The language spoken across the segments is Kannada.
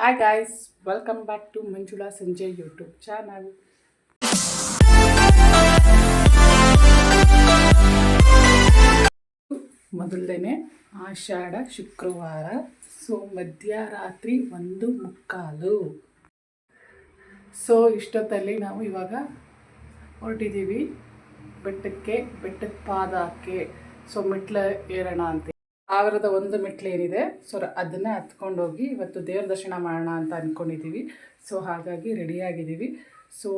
Hi guys welcome back to Manjula Sanje YouTube channel ಮೊದಲನೇ ಆಷಾಢ ಶುಕ್ರವಾರ, ಸೊ ಮಧ್ಯರಾತ್ರಿ ಒಂದು ಮುಕ್ಕಾಲು. ಸೊ ಇಷ್ಟೊತ್ತಲ್ಲಿ ನಾವು ಇವಾಗ ಹೊರಟಿದ್ದೀವಿ, ಬೆಟ್ಟಕ್ಕೆ ಬೆಟ್ಟಕ್ಕೆ ಪಾದಕ್ಕೆ. ಸೊ ಮೆಟ್ಲ ಏರೋಣ ಅಂತ ಸಾವಿರದ ಒಂದು ಮೆಟ್ಲು ಏನಿದೆ ಸೊ ಅದನ್ನು ಹತ್ಕೊಂಡೋಗಿ ಇವತ್ತು ದೇವ್ರ ದರ್ಶನ ಮಾಡೋಣ ಅಂತ ಅಂದ್ಕೊಂಡಿದ್ದೀವಿ ಸೊ ಹಾಗಾಗಿ ರೆಡಿಯಾಗಿದ್ದೀವಿ ಸೊ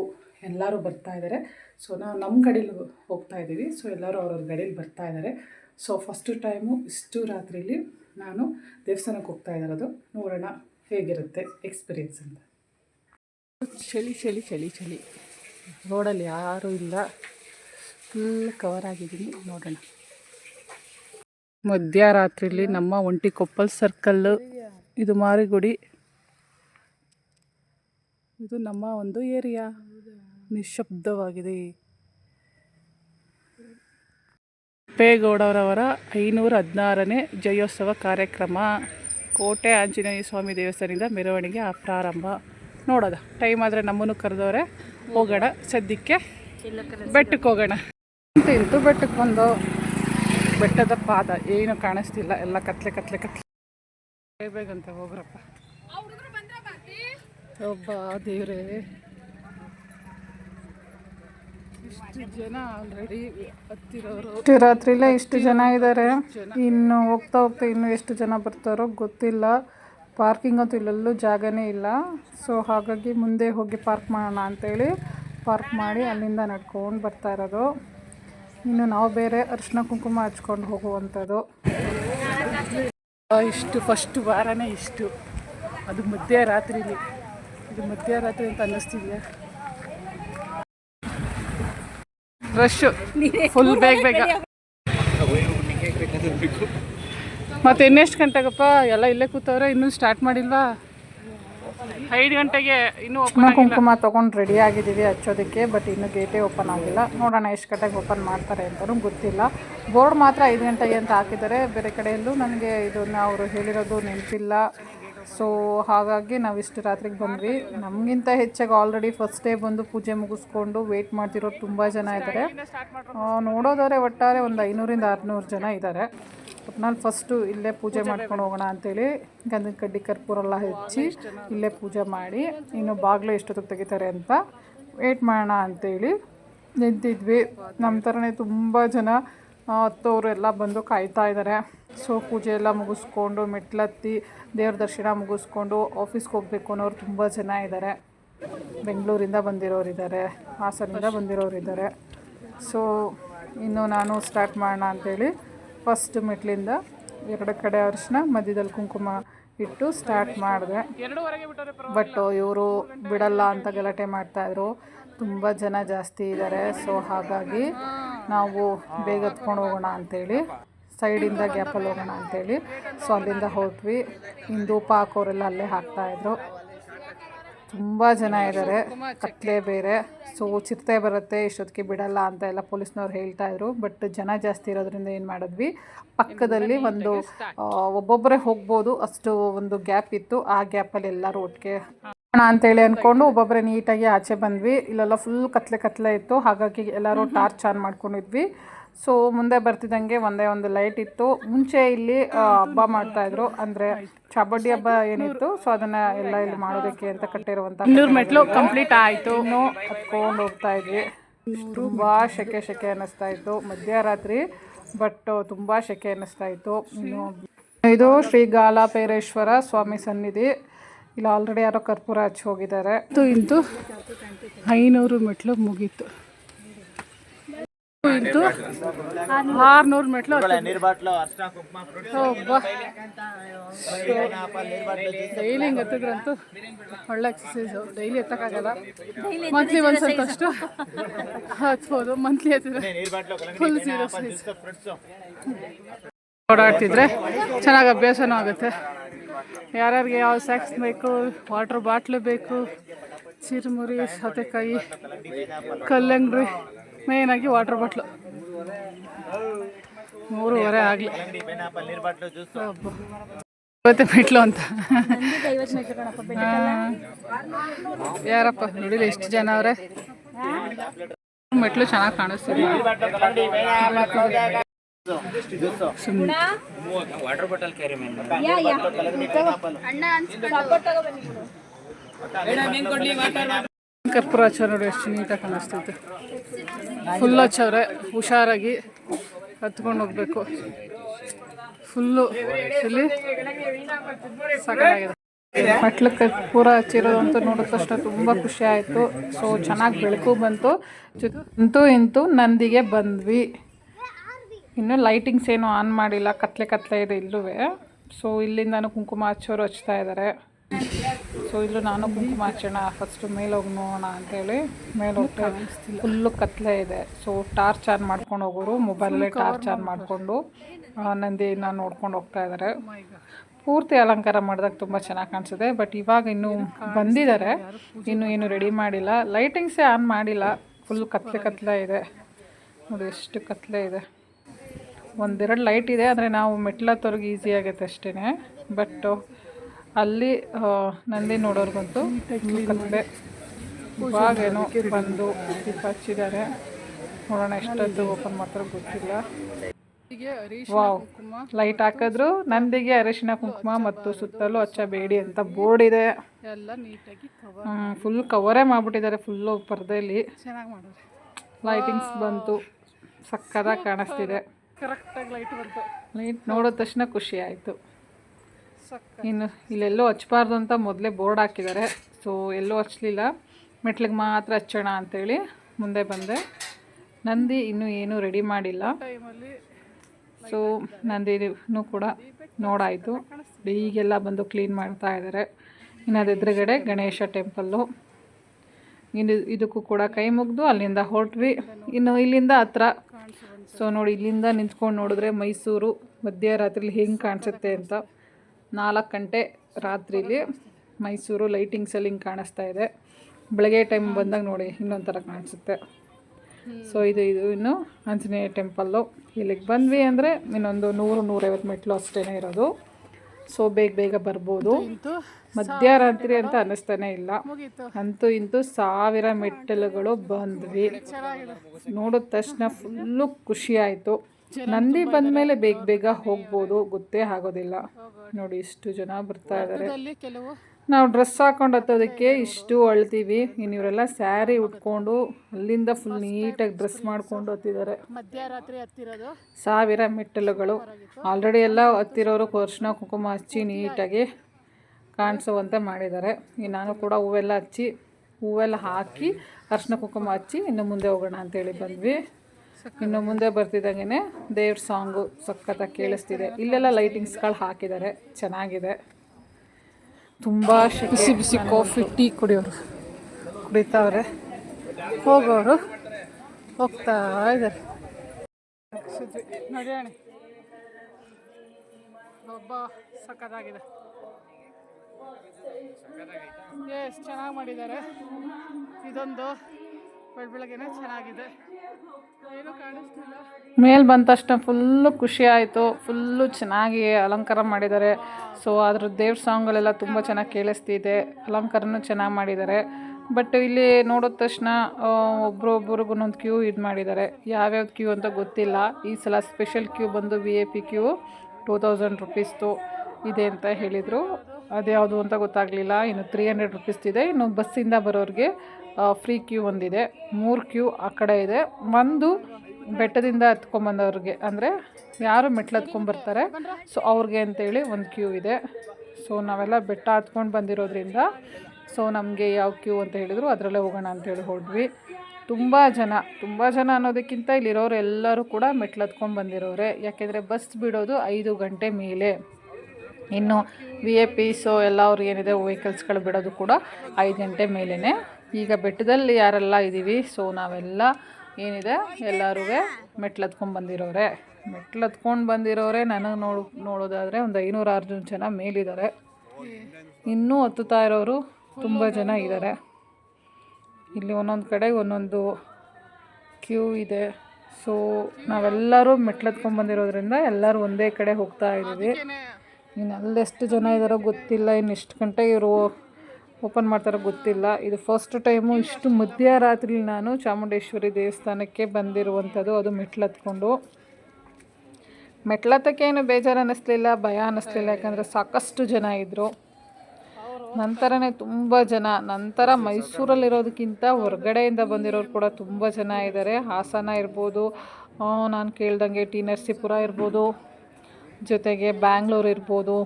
ಎಲ್ಲರೂ ಬರ್ತಾ ಇದ್ದಾರೆ ಸೊ ನಾವು ನಮ್ಮ ಗಡೀಲಿ ಹೋಗ್ತಾ ಇದ್ದೀವಿ ಸೊ ಎಲ್ಲರೂ ಅವ್ರವ್ರ ಗಡೀಲಿ ಬರ್ತಾ ಇದ್ದಾರೆ ಸೊ ಫಸ್ಟು ಟೈಮು ಇಷ್ಟು ರಾತ್ರಿಲಿ ನಾನು ದೇವಸ್ಥಾನಕ್ಕೆ ಹೋಗ್ತಾ ಇರೋದು. ನೋಡೋಣ ಹೇಗಿರುತ್ತೆ ಎಕ್ಸ್ಪೀರಿಯನ್ಸ್ ಅಂತ. ಚಳಿ ಚಳಿ ಚಳಿ ಚಳಿ. ರೋಡಲ್ಲಿ ಯಾರೂ ಇಲ್ಲ. ಫುಲ್ ಕವರ್ ಆಗಿದ್ದೀನಿ ನೋಡೋಣ. ಮಧ್ಯರಾತ್ರಿಲಿ ನಮ್ಮ ಒಂಟಿ ಕೊಪ್ಪಲ್ ಸರ್ಕಲ್ಲು ಇದು ಮಾರಿಗುಡಿ. ಇದು ನಮ್ಮ ಒಂದು ಏರಿಯಾ ನಿಶಬ್ದವಾಗಿದೆ ಪೇಗೌಡರವರ ಐನೂರ ಹದಿನಾರನೇ ಜಯೋತ್ಸವ ಕಾರ್ಯಕ್ರಮ. ಕೋಟೆ ಆಂಜನೇಯ ಸ್ವಾಮಿ ದೇವಸ್ಥಾನದಿಂದ ಮೆರವಣಿಗೆ ಆ ಪ್ರಾರಂಭ. ನೋಡೋದ. ಟೈಮ್ ಆದರೆ ನಮ್ಮನ್ನು ಕರೆದವ್ರೆ. ಹೋಗೋಣ. ಸದ್ಯಕ್ಕೆ ಬೆಟ್ಟಕ್ಕೆ ಹೋಗೋಣ ಇಂತು ಬೆಟ್ಟಕ್ಕೆ ಬಂದು? ಬೆಟ್ಟದ ಪಾದ ಏನು ಕಾಣಿಸ್ತಿಲ್ಲ ಎಲ್ಲ ಕತ್ಲೆ ಕತ್ಲೆ ಕತ್ಲೆ. ಹೇಳ್ಬೇಕಂತ ಹೋಗ್ರಪ್ಪ. ಒಬ್ಬ ದೇವ್ರೇ. ಇಷ್ಟು ಜನ ಆಲ್ರೆಡಿ ಹತ್ತಿರೋರು. ಇಷ್ಟು ರಾತ್ರಿಲೇ ಇಷ್ಟು ಜನ ಇದ್ದಾರೆ ಇನ್ನು ಹೋಗ್ತಾ ಹೋಗ್ತಾ ಇನ್ನು ಎಷ್ಟು ಜನ ಬರ್ತಾರೋ ಗೊತ್ತಿಲ್ಲ. ಪಾರ್ಕಿಂಗ್ ಅಂತೂ ಇಲ್ಲೆಲ್ಲೂ ಜಾಗನೇ ಇಲ್ಲ. ಸೊ ಹಾಗಾಗಿ ಮುಂದೆ ಹೋಗಿ ಪಾರ್ಕ್ ಮಾಡೋಣ ಅಂತೇಳಿ ಪಾರ್ಕ್ ಮಾಡಿ ಅಲ್ಲಿಂದ ನಡ್ಕೊಂಡು ಬರ್ತಾ ಇರೋದು. ಇನ್ನು ನಾವು ಬೇರೆ ಅರಿಶಿನ ಕುಂಕುಮ ಹಚ್ಕೊಂಡು ಹೋಗುವಂಥದ್ದು. ಇಷ್ಟು ಫಸ್ಟ್ ವಾರನೇ ಇಷ್ಟು. ಅದು ಮಧ್ಯರಾತ್ರಿಲಿ. ಇದು ಮಧ್ಯರಾತ್ರಿ ಅಂತ ಅನ್ನಿಸ್ತಿದೆಯಾ? ರಶ್ಶು ಫುಲ್ ಬೇಗ ಬೇಗ. ಮತ್ತೆ ಇನ್ನೆಷ್ಟು ಗಂಟೆಗಪ್ಪ? ಎಲ್ಲ ಇಲ್ಲೇ ಕೂತವ್ರೆ, ಇನ್ನೂ ಸ್ಟಾರ್ಟ್ ಮಾಡಿಲ್ವಾ? ಐದು ಗಂಟೆಗೆ ಇನ್ನೂ ಓಪನ್ ಕುಂಕುಮ ತೊಗೊಂಡು ರೆಡಿ ಆಗಿದ್ದೀವಿ ಹಚ್ಚೋದಕ್ಕೆ ಬಟ್ ಇನ್ನೂ ಗೇಟೇ ಓಪನ್ ಆಗಿಲ್ಲ. ನೋಡೋಣ ಎಷ್ಟು ಗಂಟೆಗೆ ಓಪನ್ ಮಾಡ್ತಾರೆ ಅಂತಲೂ ಗೊತ್ತಿಲ್ಲ. ಬೋರ್ಡ್ ಮಾತ್ರ ಐದು ಗಂಟೆಗೆ ಅಂತ ಹಾಕಿದ್ದಾರೆ. ಬೇರೆ ಕಡೆಯಲ್ಲೂ ನನಗೆ ಇದನ್ನ ಅವರು ಹೇಳಿರೋದು ನೆನಪಿಲ್ಲ. ಸೊ ಹಾಗಾಗಿ ನಾವು ಇಷ್ಟು ರಾತ್ರಿಗೆ ಬಂದ್ವಿ. ನಮಗಿಂತ ಹೆಚ್ಚಾಗಿ ಆಲ್ರೆಡಿ ಫಸ್ಟ್ ಡೇ ಬಂದು ಪೂಜೆ ಮುಗಿಸ್ಕೊಂಡು ವೆಯ್ಟ್ ಮಾಡ್ತಿರೋರು ತುಂಬ ಜನ ಇದ್ದಾರೆ ನೋಡೋದಾದ್ರೆ ಒಟ್ಟಾರೆ ಒಂದು ಐನೂರಿಂದ ಆರುನೂರು ಜನ ಇದ್ದಾರೆ ಒಟ್ನಲ್ಲಿ ಫಸ್ಟು ಇಲ್ಲೇ ಪೂಜೆ ಮಾಡ್ಕೊಂಡು ಹೋಗೋಣ ಅಂತೇಳಿ ಗಂಧದ ಕಡ್ಡಿ ಕರ್ಪೂರೆಲ್ಲ ಹೆಚ್ಚಿ ಇಲ್ಲೇ ಪೂಜೆ ಮಾಡಿ ಇನ್ನು ಬಾಗಿಲು ಎಷ್ಟೊತ್ತಿಗೆ ತೆಗಿತಾರೆ ಅಂತ ವೆಯ್ಟ್ ಮಾಡೋಣ ಅಂತೇಳಿ ನಿಂತಿದ್ವಿ. ನಮ್ಮ ಥರನೇ ತುಂಬ ಜನ ಹತ್ತೋರು ಎಲ್ಲ ಬಂದು ಕಾಯ್ತಾ ಇದ್ದಾರೆ ಸೊ ಪೂಜೆ ಎಲ್ಲ ಮುಗಿಸ್ಕೊಂಡು ಮೆಟ್ಲತ್ತಿ ದೇವ್ರ ದರ್ಶನ ಮುಗಿಸ್ಕೊಂಡು ಆಫೀಸ್ಗೆ ಹೋಗ್ಬೇಕು ಅನ್ನೋರು ತುಂಬ ಜನ ಇದ್ದಾರೆ ಬೆಂಗಳೂರಿಂದ ಬಂದಿರೋರಿದ್ದಾರೆ ಬಂದಿರೋರು ಇದ್ದಾರೆ ಸೊ ಇನ್ನು ನಾನು ಸ್ಟಾರ್ಟ್ ಮಾಡೋಣ ಅಂತೇಳಿ ಫಸ್ಟ್ ಮೆಟ್ಲಿಂದ ಎರಡು ಕಡೆ ಅರಿಶಿನ, ಮಧ್ಯದಲ್ಲಿ ಕುಂಕುಮ ಇಟ್ಟು ಸ್ಟಾರ್ಟ್ ಮಾಡಿದೆ. ಬಟ್ ಇವರು ಬಿಡಲ್ಲ ಅಂತ ಗಲಾಟೆ ಮಾಡ್ತಾಯಿದ್ರು ತುಂಬ ಜನ ಜಾಸ್ತಿ ಇದ್ದಾರೆ ಸೊ ಹಾಗಾಗಿ ನಾವು ಬೇಗ ಎತ್ಕೊಂಡು ಹೋಗೋಣ ಅಂಥೇಳಿ ಸೈಡಿಂದ ಗ್ಯಾಪಲ್ಲಿ ಹೋಗೋಣ ಅಂಥೇಳಿ ಸೊ ಅಲ್ಲಿಂದ ಹೊರಟ್ವಿ ಹಿಂದೂ ಪಾಕ್ ಅವರೆಲ್ಲ ಅಲ್ಲೇ ಹಾಕ್ತಾಯಿದ್ರು ತುಂಬ ಜನ ಇದ್ದಾರೆ ಕತ್ಲೆ ಬೇರೆ. ಸೊ ಚಿರತೆ ಬರುತ್ತೆ, ಇಷ್ಟೊತ್ತಿಗೆ ಬಿಡಲ್ಲ ಅಂತ ಎಲ್ಲ ಪೊಲೀಸ್ನವ್ರು ಹೇಳ್ತಾ ಇದ್ರು. ಬಟ್ ಜನ ಜಾಸ್ತಿ ಇರೋದ್ರಿಂದ ಏನು ಮಾಡಿದ್ವಿ? ಪಕ್ಕದಲ್ಲಿ ಒಂದು ಒಬ್ಬೊಬ್ಬರೇ ಹೋಗ್ಬೋದು. ಅಷ್ಟು ಒಂದು ಗ್ಯಾಪ್ ಇತ್ತು. ಆ ಗ್ಯಾಪಲ್ಲಿ ಎಲ್ಲರೂ ಒಟ್ಟಿಗೆ ಅಂತೇಳಿ ಅಂದ್ಕೊಂಡು ಒಬ್ಬೊಬ್ಬರೇ ನೀಟಾಗಿ ಆಚೆ ಬಂದ್ವಿ. ಇಲ್ಲೆಲ್ಲ ಫುಲ್ ಕತ್ಲೆ ಕತ್ಲೆ ಇತ್ತು. ಹಾಗಾಗಿ ಎಲ್ಲರೂ ಟಾರ್ಚ್ ಆನ್ ಮಾಡ್ಕೊಂಡಿದ್ವಿ. ಸೊ ಮುಂದೆ ಬರ್ತಿದ್ದಂಗೆ ಒಂದೇ ಒಂದು ಲೈಟ್ ಇತ್ತು. ಮುಂಚೆ ಇಲ್ಲಿ ಹಬ್ಬ ಮಾಡ್ತಾಯಿದ್ರು ಅಂದರೆ ಚಾಬಡ್ಡಿ ಹಬ್ಬ ಏನಿತ್ತು ಸೊ ಅದನ್ನ ಎಲ್ಲ ಇಲ್ಲಿ ಮಾಡೋದಕ್ಕೆ ಅಂತ ಕಟ್ಟಿರುವಂಥ ಇನ್ನೂರು ಮೆಟ್ಲು ಕಂಪ್ಲೀಟ್ ಆಯಿತು. ಇನ್ನು ಹತ್ಕೊಂಡು ಹೋಗ್ತಾ ಇದ್ವಿ. ತುಂಬಾ ಶೆಕೆ ಶೆಕೆ ಅನ್ನಿಸ್ತಾ ಇತ್ತು. ಮಧ್ಯರಾತ್ರಿ ಬಟ್ ತುಂಬ ಶೆಕೆ ಅನ್ನಿಸ್ತಾ ಇತ್ತು. ಇದು ಶ್ರೀ ಗಾಲಾಪೇರೇಶ್ವರ ಸ್ವಾಮಿ ಸನ್ನಿಧಿ. ಇಲ್ಲಿ ಆಲ್ರೆಡಿ ಯಾರೋ ಕರ್ಪೂರ ಹಚ್ಚಿ ಹೋಗಿದ್ದಾರೆ. ಇಂತು ಐನೂರು ಮೆಟ್ಲು ಮುಗೀತು. ಇಂದು ಆರ್ನೂರು ಮೆಟ್ಲು ಡೈಲಿ ಹಿಂಗೆ ಹತ್ತಿದ್ರಂತೂ ಒಳ್ಳೆ ಎಕ್ಸಸೈಸು ಡೈಲಿ ಎತ್ತಕ್ಕಾಗಲ್ಲ. ಮಂತ್ಲಿ ಒಂದು ಸ್ವಲ್ಪ ಅಷ್ಟು ಹಚ್ಬೋದು ಮಂತ್ಲಿ ಹತ್ತಿದ್ರೆ ಫುಲ್ ಸೀರಿಯಸ್ ಓಡಾಡ್ತಿದ್ರೆ ಚೆನ್ನಾಗಿ ಅಭ್ಯಾಸನೂ ಆಗುತ್ತೆ. ಯಾರ್ಯಾರಿಗೆ ಯಾವ ಸ್ಯಾಕ್ಸ್ ಬೇಕು ವಾಟ್ರ್ ಬಾಟ್ಲು ಬೇಕು, ಚಿರುಮುರಿ, ಸೌತೆಕಾಯಿ ಕಲ್ಲಂಗ್ರಿ ಮೇಯ್ನಾಗಿ ವಾಟ್ರ್ ಬಾಟ್ಲು ಮೂರುವರೆ ಆಗಲಿ. ಇವತ್ತೆ ಮೆಟ್ಲು ಅಂತ. ಯಾರಪ್ಪ, ನೋಡಿಲ್ಲ ಎಷ್ಟು ಜನ ಅವರೇ? ಮೆಟ್ಲು ಚೆನ್ನಾಗಿ ಕಾಣಿಸ್ತಿದೆ. ಸುಮ್ಮನೆ ಬಾಟಲ್ ಕ್ಯಾರಿ ಕರ್ಪೂರ ಹಚ್ಚವ್ರೆ ನೋಡಿ ಎಷ್ಟು ನೀಟಾಗಿ ಕಾಣಿಸ್ತೈತೆ ಫುಲ್ ಹಚ್ಚವ್ರೆ ಹುಷಾರಾಗಿ ಹತ್ಕೊಂಡು ಹೋಗ್ಬೇಕು. ಫುಲ್ಲು ಇಲ್ಲಿ ಸಾಕಾಗಿದೆ. ಮೆಟ್ಲು ಕರ್ಪೂರ ಹಚ್ಚಿರೋದಂತ ಅಂತ ನೋಡಿದ ತಕ್ಷಣ ತುಂಬ ಖುಷಿ ಆಯಿತು. ಸೊ ಚೆನ್ನಾಗಿ ಬೆಳಕು ಬಂತು. ಇಂತು ಅಂತೂ ಇಂತೂ ನಂದಿಗೆ ಬಂದ್ವಿ. ಇನ್ನು ಲೈಟಿಂಗ್ಸ್ ಏನು ಆನ್ ಮಾಡಿಲ್ಲ ಕತ್ಲೆ ಕತ್ಲೆ ಇದೆ ಇಲ್ಲೂ ಸೊ ಇಲ್ಲಿಂದಾನು ಕುಂಕುಮ ಹಚ್ಚೋರು ಹಚ್ತಾ ಇದ್ದಾರೆ ಸೊ ಇಲ್ಲೂ ನಾನು ಕುಂಕುಮ ಹಚ್ಚೋಣ ಫಸ್ಟು ಮೇಲೆ ಹೋಗಿ ನೋಡೋಣ ಅಂತೇಳಿ ಮೇಲೆ ಹೋಗ್ತಾ ಫುಲ್ಲು ಕತ್ಲೆ ಇದೆ. ಸೊ ಟಾರ್ಚ್ ಆನ್ ಮಾಡ್ಕೊಂಡು ಹೋಗೋರು ಮೊಬೈಲಲ್ಲೇ ಟಾರ್ಚ್ ಆನ್ ಮಾಡಿಕೊಂಡು ನಂದಿನ ನೋಡ್ಕೊಂಡು ಹೋಗ್ತಾ ಇದ್ದಾರೆ ಪೂರ್ತಿ ಅಲಂಕಾರ ಮಾಡಿದಾಗ ತುಂಬ ಚೆನ್ನಾಗಿ ಕಾಣಿಸುತ್ತೆ ಬಟ್ ಇವಾಗ ಇನ್ನೂ ಬಂದಿದ್ದಾರೆ ಇನ್ನೂ ಏನು ರೆಡಿ ಮಾಡಿಲ್ಲ. ಲೈಟಿಂಗ್ಸೇ ಆನ್ ಮಾಡಿಲ್ಲ. ಫುಲ್ ಕತ್ಲೆ ಕತ್ಲೆ ಇದೆ. ನೋಡಿ ಎಷ್ಟು ಕತ್ಲೆ ಇದೆ. ಒಂದೆರಡು ಲೈಟ್ ಇದೆ ಆದರೆ ನಾವು ಮೆಟ್ಲತ್ತವ್ರಿಗೆ ಈಸಿ ಆಗುತ್ತೆ ಅಷ್ಟೇ ಬಟ್ ಅಲ್ಲಿ ನಂದಿ ನೋಡೋರ್ಗಂತೂ ಕತ್ಲೆ ಇವಾಗೇನೋ ಬಂದು ದೀಪ ಹಚ್ಚಿದ್ದಾರೆ. ನೋಡೋಣ ಎಷ್ಟೊತ್ತು ಓಪನ್ ಮಾತ್ರ ಗೊತ್ತಿಲ್ಲ. ವಾವ್. ಲೈಟ್ ಹಾಕಿದ್ರು ನಂದಿಗೆ ಅರಿಶಿನ ಕುಂಕುಮ ಮತ್ತು ಸುತ್ತಲೂ ಹಚ್ಚಬೇಡಿ ಅಂತ ಬೋರ್ಡ್ ಇದೆ. ಎಲ್ಲ ನೀಟಾಗಿ ಫುಲ್ ಕವರೇ ಮಾಡ್ಬಿಟ್ಟಿದ್ದಾರೆ ಫುಲ್ಲು ಪರದೆಯಲ್ಲಿ ಲೈಟಿಂಗ್ಸ್ ಬಂತು. ಸಕ್ಕದಾಗಿ ಕಾಣಿಸ್ತಿದೆ. ಕರೆಕ್ಟಾಗಿ ಲೈಟ್ ಬಂತು. ಲೈಟ್ ನೋಡಿದ ತಕ್ಷಣ ಖುಷಿ ಆಯಿತು. ಇನ್ನು ಇಲ್ಲೆಲ್ಲೋ ಹಚ್ಬಾರ್ದು ಅಂತ ಮೊದಲೇ ಬೋರ್ಡ್ ಹಾಕಿದ್ದಾರೆ. ಸೊ ಎಲ್ಲೂ ಹಚ್ಚಲಿಲ್ಲ ಮೆಟ್ಲಿಗೆ ಮಾತ್ರ ಹಚ್ಚೋಣ ಅಂತೇಳಿ ಮುಂದೆ ಬಂದೆ. ನಂದಿ ಇನ್ನೂ ಏನೂ ರೆಡಿ ಮಾಡಿಲ್ಲ. ಸೊ ನಂದಿನೂ ಕೂಡ ನೋಡಾಯಿತು. ಈಗೆಲ್ಲ ಬಂದು ಕ್ಲೀನ್ ಮಾಡ್ತಾ ಇದ್ದಾರೆ. ಇನ್ನು ಅದು ಎದುರುಗಡೆ ಗಣೇಶ ಟೆಂಪಲ್ಲು ಇನ್ನು ಇದಕ್ಕೂ ಕೂಡ ಕೈ ಮುಗಿದು ಅಲ್ಲಿಂದ ಹೊರಟ್ವಿ. ಇನ್ನು ಇಲ್ಲಿಂದ ಹತ್ರ. ಸೊ ನೋಡಿ, ಇಲ್ಲಿಂದ ನಿಂತ್ಕೊಂಡು ನೋಡಿದ್ರೆ ಮೈಸೂರು ಮಧ್ಯರಾತ್ರಿಲಿ ಹೆಂಗೆ ಕಾಣಿಸುತ್ತೆ ಅಂತ. ನಾಲ್ಕು ಗಂಟೆ ರಾತ್ರಿಲಿ ಮೈಸೂರು ಲೈಟಿಂಗ್ಸಲ್ಲಿ ಹಿಂಗೆ ಕಾಣಿಸ್ತಾ ಇದೆ. ಬೆಳಗ್ಗೆ ಟೈಮ್ ಬಂದಾಗ ನೋಡಿ, ಇನ್ನೊಂಥರ ಕಾಣಿಸುತ್ತೆ. ಸೊ ಇದು ಇದು ಇನ್ನು ಆಂಜನೇಯ ಟೆಂಪಲ್ಲು ಇಲ್ಲಿಗೆ ಬಂದ್ವಿ ಅಂದರೆ ಇನ್ನೊಂದು ನೂರು ನೂರೈವತ್ತು ಮೆಟ್ಲು ಅಷ್ಟೇ ಇರೋದು. ಸೊ ಬೇಗ ಬೇಗ ಬರ್ಬೋದು. ಮಧ್ಯರಾತ್ರಿ ಅಂತ ಅನ್ನಿಸ್ತಾನೆ ಇಲ್ಲ. ಅಂತೂ ಇಂತೂ ಸಾವಿರ ಮೆಟ್ಟಲುಗಳು ಬಂದ್ವಿ. ನೋಡಿದ ತಕ್ಷಣ ಫುಲ್ಲು ಖುಷಿ ಆಯಿತು. ನಂದಿ ಬಂದಮೇಲೆ ಬೇಗ ಬೇಗ ಹೋಗ್ಬೋದು. ಗೊತ್ತೇ ಆಗೋದಿಲ್ಲ. ನೋಡಿ ಇಷ್ಟು ಜನ ಬರ್ತಾ ಇದ್ದಾರೆ. ನಾವು ಡ್ರೆಸ್ ಹಾಕೊಂಡು ಹತ್ತೋದಕ್ಕೆ ಇಷ್ಟು ಅಳ್ತೀವಿ. ಇನ್ನು ಇವರೆಲ್ಲ ಸ್ಯಾರಿ ಉಟ್ಕೊಂಡು ಅಲ್ಲಿಂದ ಫುಲ್ ನೀಟಾಗಿ ಡ್ರೆಸ್ ಮಾಡ್ಕೊಂಡು ಹತ್ತಿದ್ದಾರೆ. ಮಧ್ಯರಾತ್ರಿ ಸಾವಿರ ಮೆಟ್ಟಲುಗಳು. ಆಲ್ರೆಡಿ ಎಲ್ಲ ಹತ್ತಿರೋರು ಅರ್ಶಿನ ಕುಂಕುಮ ಹಚ್ಚಿ ನೀಟಾಗಿ ಕಾಣಿಸುವಂತೆ ಮಾಡಿದ್ದಾರೆ. ನಾನು ಕೂಡ ಹೂವೆಲ್ಲ ಹಚ್ಚಿ ಹೂವೆಲ್ಲ ಹಾಕಿ ಅರ್ಶಿನ ಕುಂಕುಮ ಹಚ್ಚಿ ಇನ್ನು ಮುಂದೆ ಹೋಗೋಣ ಅಂತೇಳಿ ಬಂದ್ವಿ. ಇನ್ನು ಮುಂದೆ ಬರ್ತಿದ್ದಂಗೆ ದೇವ್ರ ಸಾಂಗು ಸಖತ್ತಾಗಿ ಕೇಳಿಸ್ತಿದೆ. ಇಲ್ಲೆಲ್ಲ ಲೈಟಿಂಗ್ಸ್ಗಳು ಹಾಕಿದ್ದಾರೆ. ಚೆನ್ನಾಗಿದೆ. ತುಂಬ ಬಿಸಿ ಬಿಸಿ ಕಾಫಿ ಟೀ ಕುಡಿಯೋರು. ಕುಡಿತಾವ್ರೆ. ಹೋಗೋರು ಹೋಗ್ತಾ ಇದ್ದಾರೆ. ನಡೆಯೋಣ ಒಬ್ಬ ಸಖತ್ತಾಗಿದೆ. ಎಸ್ ಚೆನ್ನಾಗಿ ಮಾಡಿದ್ದಾರೆ. ಇದೊಂದು ಬೆಳ ಬೆಳಗ್ಗೆನೆ ಚೆನ್ನಾಗಿದೆ. ಏನು ಕಾಣಿಸ್ತಿಲ್ಲ. ಮೇಲ್ ಬಂದ ತಕ್ಷಣ ಫುಲ್ಲು ಖುಷಿ ಆಯಿತು. ಫುಲ್ಲು ಚೆನ್ನಾಗಿ ಅಲಂಕಾರ ಮಾಡಿದ್ದಾರೆ. ಸೊ ಅದ್ರ ದೇವ್ರ ಸಾಂಗ್ಗಳೆಲ್ಲ ತುಂಬ ಚೆನ್ನಾಗಿ ಕೇಳಿಸ್ತಿದೆ. ಅಲಂಕಾರನೂ ಚೆನ್ನಾಗಿ ಮಾಡಿದ್ದಾರೆ. ಬಟ್ ಇಲ್ಲಿ ನೋಡಿದ ತಕ್ಷಣ ಒಬ್ರೊಬ್ರಿಗೂ ಒಂದು ಕ್ಯೂ ಇದು ಮಾಡಿದ್ದಾರೆ. ಯಾವ್ಯಾವ ಕ್ಯೂ ಅಂತ ಗೊತ್ತಿಲ್ಲ. ಈ ಸಲ ಸ್ಪೆಷಲ್ ಕ್ಯೂ ಬಂದು V A P queue two thousand ರುಪೀಸ್ದು ಇದೆ ಅಂತ ಹೇಳಿದರು. ಅದ್ಯಾವುದು ಅಂತ ಗೊತ್ತಾಗಲಿಲ್ಲ. ಇನ್ನು ತ್ರೀ ಹಂಡ್ರೆಡ್ ರುಪೀಸ್ದಿದೆ ಇನ್ನು ಬಸ್ಸಿಂದ ಬರೋರಿಗೆ ಫ್ರೀ ಕ್ಯೂ ಒಂದಿದೆ. ಮೂರು ಕ್ಯೂ ಆ ಕಡೆ ಇದೆ. ಒಂದು ಬೆಟ್ಟದಿಂದ ಹತ್ಕೊಂಬಂದವ್ರಿಗೆ ಅಂದರೆ ಯಾರು ಮೆಟ್ಲು ಹತ್ಕೊಂಬರ್ತಾರೆ ಸೊ ಅವ್ರಿಗೆ ಅಂತೇಳಿ ಒಂದು ಕ್ಯೂ ಇದೆ. ಸೊ ನಾವೆಲ್ಲ ಬೆಟ್ಟ ಹತ್ಕೊಂಡು ಬಂದಿರೋದ್ರಿಂದ ಸೊ ನಮಗೆ ಯಾವ ಕ್ಯೂ ಅಂತ ಹೇಳಿದ್ರು ಅದರಲ್ಲೇ ಹೋಗೋಣ ಅಂತೇಳಿ ಹೊರಡ್ವಿ ತುಂಬ ಜನ ತುಂಬ ಜನ ಅನ್ನೋದಕ್ಕಿಂತ ಇಲ್ಲಿರೋರು ಎಲ್ಲರೂ ಕೂಡ ಮೆಟ್ಲು ಹತ್ಕೊಂಡು ಬಂದಿರೋರೆ. ಯಾಕೆಂದರೆ ಬಸ್ ಬಿಡೋದು ಐದು ಗಂಟೆ ಮೇಲೆ. ಇನ್ನು ವಿ ಎ ಪಿಸು ಎಲ್ಲ ಅವ್ರು ಏನಿದೆ ವೆಹಿಕಲ್ಸ್ಗಳು ಬಿಡೋದು ಕೂಡ ಐದು ಗಂಟೆ ಮೇಲೇ ಈಗ ಬೆಟ್ಟದಲ್ಲಿ ಯಾರೆಲ್ಲ ಇದ್ದೀವಿ ಸೊ ನಾವೆಲ್ಲ ಏನಿದೆ ಎಲ್ಲರೂ ಮೆಟ್ಲು ಹತ್ಕೊಂಡು ಬಂದಿರೋರೆ. ಮೆಟ್ಲು ಹತ್ಕೊಂಡು ಬಂದಿರೋರೆ ನನಗೆ ನೋಡು, ನೋಡೋದಾದರೆ ಒಂದು ಐನೂರು ಆರು ಜನ ಮೇಲಿದ್ದಾರೆ ಇನ್ನೂ ಹತ್ತುತ್ತಾ ಇರೋರು ತುಂಬ ಜನ ಇದ್ದಾರೆ ಇಲ್ಲಿ ಒಂದೊಂದು ಕಡೆ ಒಂದೊಂದು ಕ್ಯೂ ಇದೆ. ಸೊ ನಾವೆಲ್ಲರೂ ಮೆಟ್ಲು ಹತ್ಕೊಂಡು ಬಂದಿರೋದ್ರಿಂದ ಎಲ್ಲರೂ ಒಂದೇ ಕಡೆ ಹೋಗ್ತಾ ಇದ್ದೀವಿ ಇನ್ನು ಅಲ್ಲೆಷ್ಟು ಜನ ಇದ್ದಾರೋ ಗೊತ್ತಿಲ್ಲ, ಇನ್ನು ಎಷ್ಟು ಗಂಟೆ ಇವರು ಓಪನ್ ಮಾಡ್ತಾರೋ ಗೊತ್ತಿಲ್ಲ. ಇದು ಫಸ್ಟ್ ಟೈಮು ಇಷ್ಟು ಮಧ್ಯರಾತ್ರಿ ನಾನು ಚಾಮುಂಡೇಶ್ವರಿ ದೇವಸ್ಥಾನಕ್ಕೆ ಬಂದಿರುವಂಥದ್ದು ಅದು ಮೆಟ್ಲತ್ಕೊಂಡು. ಮೆಟ್ಲತ್ತಕ್ಕೆ ಏನು ಬೇಜಾರು ಅನ್ನಿಸ್ಲಿಲ್ಲ, ಭಯ ಅನ್ನಿಸ್ಲಿಲ್ಲ, ಯಾಕಂದರೆ ಸಾಕಷ್ಟು ಜನ ಇದ್ದರು ನಂತರನೇ ತುಂಬ ಜನ, ನಂತರ ಮೈಸೂರಲ್ಲಿರೋದಕ್ಕಿಂತ ಹೊರಗಡೆಯಿಂದ ಬಂದಿರೋರು ಕೂಡ ತುಂಬ ಜನ ಇದ್ದಾರೆ ಹಾಸನ ಇರ್ಬೋದು ನಾನು ಕೇಳ್ದಂಗೆ ಟಿ ನರಸೀಪುರ ಇರ್ಬೋದು ಜೊತೆಗೆ ಬ್ಯಾಂಗ್ಳೂರ್ ಇರ್ಬೋದು.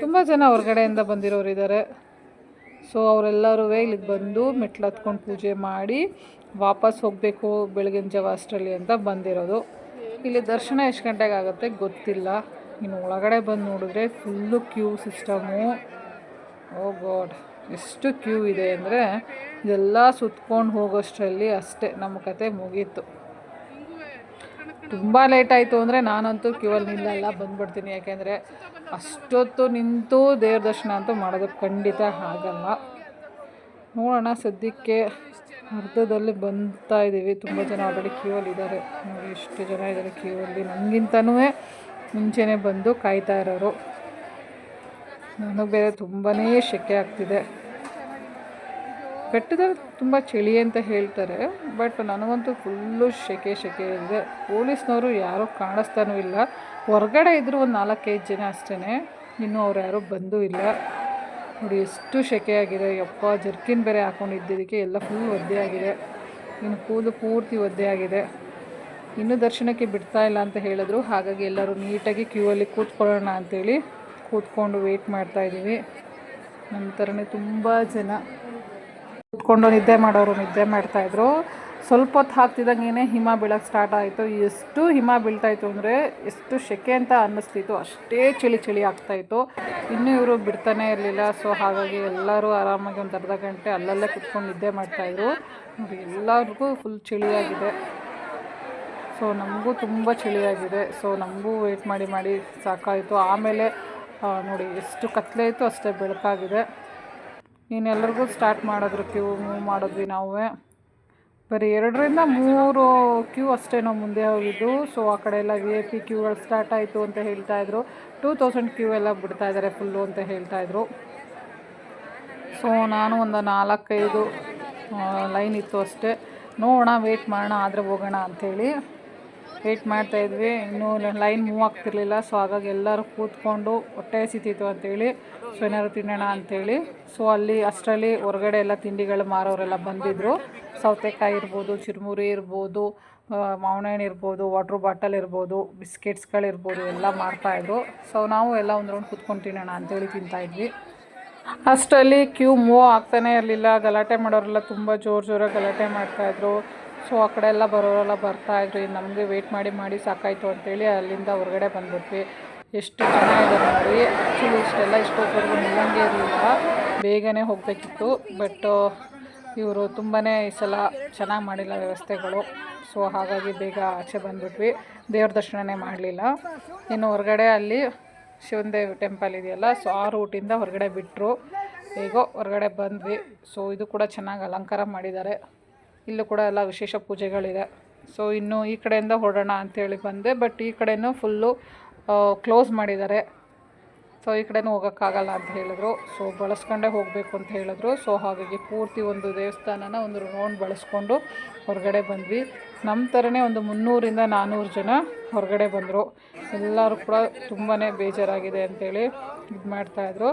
ತುಂಬ ಜನ ಹೊರಗಡೆಯಿಂದ ಬಂದಿರೋರು ಇದ್ದಾರೆ ಸೊ ಅವರೆಲ್ಲರೂ ಇಲ್ಲಿಗೆ ಬಂದು ಮೆಟ್ಲು ಹತ್ಕೊಂಡು ಪೂಜೆ ಮಾಡಿ ವಾಪಸ್ ಹೋಗಬೇಕು ಬೆಳಗಿನ ಜಾವ ಅಷ್ಟರಲ್ಲಿ ಅಂತ ಬಂದಿರೋದು. ಇಲ್ಲಿ ದರ್ಶನ ಎಷ್ಟು ಗಂಟೆಗೆ ಆಗುತ್ತೆ ಗೊತ್ತಿಲ್ಲ. ಇನ್ನು ಒಳಗಡೆ ಬಂದು ನೋಡಿದ್ರೆ full queue system oh god ಎಷ್ಟು ಕ್ಯೂ ಇದೆ ಅಂದರೆ ಇದೆಲ್ಲ ಸುತ್ಕೊಂಡು ಹೋಗೋಷ್ಟರಲ್ಲಿ ಅಷ್ಟೇ. ನಮ್ಮ ಕತೆ ಮುಗೀತು. ತುಂಬ ಲೇಟ್ ಆಯಿತು ಅಂದರೆ ನಾನಂತೂ ಕ್ಯೂ ಅಲ್ಲಿ ನಿಲ್ಲಲ್ಲ, ಬಂದ್ಬಿಡ್ತೀನಿ. ಯಾಕೆಂದರೆ ಅಷ್ಟೊತ್ತು ನಿಂತು ದೇವ್ರ ದರ್ಶನ ಅಂತೂ ಮಾಡೋದು ಖಂಡಿತ ಆಗಲ್ಲ ನೋಡೋಣ, ಸದ್ಯಕ್ಕೆ ಅರ್ಧದಲ್ಲಿ ಬಂತಾ ಇದ್ದೀವಿ ತುಂಬ ಜನ ಆಲ್ರೆಡಿ ಕ್ಯೂ ಅಲ್ಲಿ ಇದ್ದಾರೆ. ನೋಡಿ ಎಷ್ಟು ಜನ ಇದ್ದಾರೆ ಕ್ಯೂ ಅಲ್ಲಿ. ನನಗಿಂತನೂ ಮುಂಚೆನೇ ಬಂದು ಕಾಯ್ತಾ ಇರೋರು. ನನಗೆ ಬೇರೆ ತುಂಬಾ ಶೆಕೆ ಆಗ್ತಿದೆ. ಬೆಟ್ಟದಲ್ಲಿ ತುಂಬ ಚಳಿ ಅಂತ ಹೇಳ್ತಾರೆ, ಬಟ್ ನನಗಂತೂ ಫುಲ್ಲು ಸೆಕೆ ಸೆಕೆ ಇದೆ. ಪೊಲೀಸ್ನವರು ಯಾರೂ ಕಾಣಿಸ್ತಾನೂ ಇಲ್ಲ. ಹೊರಗಡೆ ಇದ್ದರೂ ಒಂದು ನಾಲ್ಕೈದು ಜನ ಅಷ್ಟೇ ಇನ್ನೂ ಅವ್ರು ಯಾರೂ ಬಂದೂ ಇಲ್ಲ. ನೋಡಿ, ಎಷ್ಟು ಸೆಕೆಯಾಗಿದೆ ಯಪ್ಪ, ಜರ್ಕಿನ್ ಬೇರೆ ಹಾಕೊಂಡಿದ್ದಕ್ಕೆ ಎಲ್ಲ ಫುಲ್ ಒದ್ದೆ ಆಗಿದೆ. ಇನ್ನು ಕೂದಲು ಪೂರ್ತಿ ಒದ್ದೆ ಆಗಿದೆ. ಇನ್ನೂ ದರ್ಶನಕ್ಕೆ ಬಿಡ್ತಾ ಇಲ್ಲ ಅಂತ ಹೇಳಿದ್ರು. ಹಾಗಾಗಿ ಎಲ್ಲರೂ ನೀಟಾಗಿ ಕ್ಯೂ ಅಲ್ಲಿ ಕೂತ್ಕೊಳ್ಳೋಣ ಅಂತೇಳಿ ಕೂತ್ಕೊಂಡು ವೆಯ್ಟ್ ಮಾಡ್ತಾ ಇದ್ದೀವಿ. ನಂತರನೇ ತುಂಬ ಜನ. ಕೂತ್ಕೊಂಡು ನಿದ್ದೆ ಮಾಡೋರು ನಿದ್ದೆ ಮಾಡ್ತಾಯಿದ್ರು ಸ್ವಲ್ಪ ಹೊತ್ತು ಹಾಕ್ತಿದ್ದಂಗೆ ಹಿಮ ಬೀಳಕ್ಕೆ ಸ್ಟಾರ್ಟ್ ಆಯಿತು, ಎಷ್ಟು ಹಿಮ ಬೀಳ್ತಾಯಿತ್ತು ಅಂದರೆ ಎಷ್ಟು ಸೆಕೆ ಅಂತ ಅನ್ನಿಸ್ತಿತ್ತು. ಅಷ್ಟೇ ಚಳಿ ಚಳಿ ಆಗ್ತಾಯಿತ್ತು ಇನ್ನೂ ಇವರು ಬಿಡ್ತಾನೆ ಇರಲಿಲ್ಲ. ಸೊ ಹಾಗಾಗಿ ಎಲ್ಲರೂ ಆರಾಮಾಗಿ ಒಂದು ಅರ್ಧ ಗಂಟೆ ಅಲ್ಲಲ್ಲೇ ಕುತ್ಕೊಂಡು ನಿದ್ದೆ ಮಾಡ್ತಾಯಿದ್ರು ಎಲ್ಲರಿಗೂ ಫುಲ್ ಚಳಿಯಾಗಿದೆ. ಸೊ ನಮಗೂ ತುಂಬ ಚಳಿಯಾಗಿದೆ. ಸೊ ನಮಗೂ ವೆಯ್ಟ್ ಮಾಡಿ ಮಾಡಿ ಸಾಕಾಯಿತು. ಆಮೇಲೆ ನೋಡಿ, ಎಷ್ಟು ಕತ್ತಲೆ ಇತ್ತು ಅಷ್ಟೇ ಬೆಳಕಾಗಿದೆ. ಇನ್ನೆಲ್ಲರಿಗೂ ಸ್ಟಾರ್ಟ್ ಮಾಡಿದ್ರು ಕ್ಯೂ, ಮೂವ್ ಮಾಡಿದ್ವಿ ನಾವೇ. ಬರೀ ಎರಡರಿಂದ ಮೂರು ಕ್ಯೂ ಅಷ್ಟೇ ನಾವು ಮುಂದೆ ಹೋಗಿದ್ದು. ಸೊ ಆ ಕಡೆ ಎಲ್ಲ ವಿ ಎ ಪಿ ಕ್ಯೂಗಳು ಸ್ಟಾರ್ಟ್ ಆಯಿತು ಅಂತ ಹೇಳ್ತಾಯಿದ್ರು ಟೂ ತೌಸಂಡ್ ಕ್ಯೂ ಎಲ್ಲ ಬಿಡ್ತಾ ಇದ್ದಾರೆ ಫುಲ್ಲು ಅಂತ ಹೇಳ್ತಾಯಿದ್ರು ಸೊ ನಾನು ಒಂದು ನಾಲ್ಕೈದು ಲೈನ್ ಇತ್ತು ಅಷ್ಟೇ. ನೋಡೋಣ ವೆಯ್ಟ್ ಮಾಡೋಣ, ಆದರೆ ಹೋಗೋಣ ಅಂಥೇಳಿ. ವೆಯ್ಟ್ ಮಾಡ್ತಾಯಿದ್ವಿ ಇನ್ನೂ ಲೈನ್ ಮೂವ್ ಆಗ್ತಿರ್ಲಿಲ್ಲ. ಸೊ ಹಾಗಾಗಿ ಎಲ್ಲರೂ ಕೂತ್ಕೊಂಡು ಹೊಟ್ಟೆ ಸಿತಿತ್ತು ಅಂತೇಳಿ ಸೊ ಏನಾದ್ರು ತಿನ್ನೋಣ ಅಂತೇಳಿ. ಸೊ ಅಲ್ಲಿ ಅಷ್ಟರಲ್ಲಿ ಹೊರಗಡೆ ಎಲ್ಲ ತಿಂಡಿಗಳು ಮಾರೋರೆಲ್ಲ ಬಂದಿದ್ದರು ಸೌತೆಕಾಯಿ ಇರ್ಬೋದು, ಚಿರುಮುರಿ ಇರ್ಬೋದು ಮಾವಿನಹಣ್ಣು ಮಾವಿನ ಹಣ್ಣು ಇರ್ಬೋದು ವಾಟ್ರ್ ಬಾಟಲ್ ಇರ್ಬೋದು ಬಿಸ್ಕೆಟ್ಸ್ಗಳಿರ್ಬೋದು ಎಲ್ಲ ಮಾಡ್ತಾಯಿದ್ರು ಸೊ ನಾವು ಎಲ್ಲ ಒಂದು ರೌಂಡ್ ಕುತ್ಕೊಂಡು ತಿನ್ನೋಣ ಅಂತೇಳಿ ತಿಂತಾಯಿದ್ವಿ ಅಷ್ಟರಲ್ಲಿ ಕ್ಯೂ ಮೂವ್ ಆಗ್ತಾನೆ ಇರಲಿಲ್ಲ. ಗಲಾಟೆ ಮಾಡೋರೆಲ್ಲ ತುಂಬ ಜೋರು ಜೋರಾಗಿ ಗಲಾಟೆ ಮಾಡ್ತಾಯಿದ್ರು ಸೊ ಆ ಕಡೆ ಎಲ್ಲ ಬರೋರೆಲ್ಲ ಬರ್ತಾಯಿದ್ರು ನಮಗೆ ವೆಯ್ಟ್ ಮಾಡಿ ಮಾಡಿ ಸಾಕಾಯಿತು ಅಂತೇಳಿ ಅಲ್ಲಿಂದ ಹೊರಗಡೆ ಬಂದ್ಬಿಟ್ವಿ. ಎಷ್ಟು ಚೆನ್ನಾಗಿದೆ ನೋಡಿ. ಇಷ್ಟೆಲ್ಲ ಇಷ್ಟೊತ್ತವರೆಗೂ ನಿಲ್ಲಂಗೆ ಇರಲಿಲ್ಲ ಬೇಗನೆ ಹೋಗಬೇಕಿತ್ತು. ಬಟ್ ಇವರು ತುಂಬಾ ಈ ಸಲ ಚೆನ್ನಾಗಿ ಮಾಡಿಲ್ಲ ವ್ಯವಸ್ಥೆಗಳು. ಸೊ ಹಾಗಾಗಿ ಬೇಗ ಆಚೆ ಬಂದ್ಬಿಟ್ವಿ. ದೇವ್ರ ದರ್ಶನನೇ ಮಾಡಲಿಲ್ಲ. ಇನ್ನು ಹೊರಗಡೆ ಅಲ್ಲಿ ಶಿವಂದೇವ್ ಟೆಂಪಲ್ ಇದೆಯಲ್ಲ ಸೊ ಆ ರೂಟಿಂದ ಹೊರಗಡೆ ಬಿಟ್ಟರು ಹೇಗೋ ಹೊರಗಡೆ ಬಂದ್ವಿ. ಸೊ ಇದು ಕೂಡ ಚೆನ್ನಾಗಿ ಅಲಂಕಾರ ಮಾಡಿದ್ದಾರೆ. ಇಲ್ಲೂ ಕೂಡ ಎಲ್ಲ ವಿಶೇಷ ಪೂಜೆಗಳಿದೆ. ಸೊ ಇನ್ನು ಈ ಕಡೆಯಿಂದ ಹೊರಡೋಣ ಅಂತೇಳಿ ಬಂದೆ. ಬಟ್ ಈ ಕಡೆಯೂ ಫುಲ್ಲು ಕ್ಲೋಸ್ ಮಾಡಿದ್ದಾರೆ. ಸೊ, ಈ ಕಡೆನೂ ಹೋಗೋಕ್ಕಾಗಲ್ಲ ಅಂತ ಹೇಳಿದ್ರು. ಸೊ, ಬಳಸ್ಕೊಂಡೇ ಹೋಗಬೇಕು ಅಂತ ಹೇಳಿದ್ರು. ಸೊ, ಹಾಗಾಗಿ ಪೂರ್ತಿ ಒಂದು ದೇವಸ್ಥಾನನ ಒಂದು ರೌಂಡ್ ಬಳಸ್ಕೊಂಡು ಹೊರಗಡೆ ಬಂದ್ವಿ. ನಮ್ಮ ಥರನೇ ಒಂದು ಮುನ್ನೂರಿಂದ ನಾನ್ನೂರು ಜನ ಹೊರಗಡೆ ಬಂದರು. ಎಲ್ಲರೂ ಕೂಡ ತುಂಬಾ ಬೇಜಾರಾಗಿದೆ ಅಂತೇಳಿ ಇದು ಮಾಡ್ತಾಯಿದ್ರು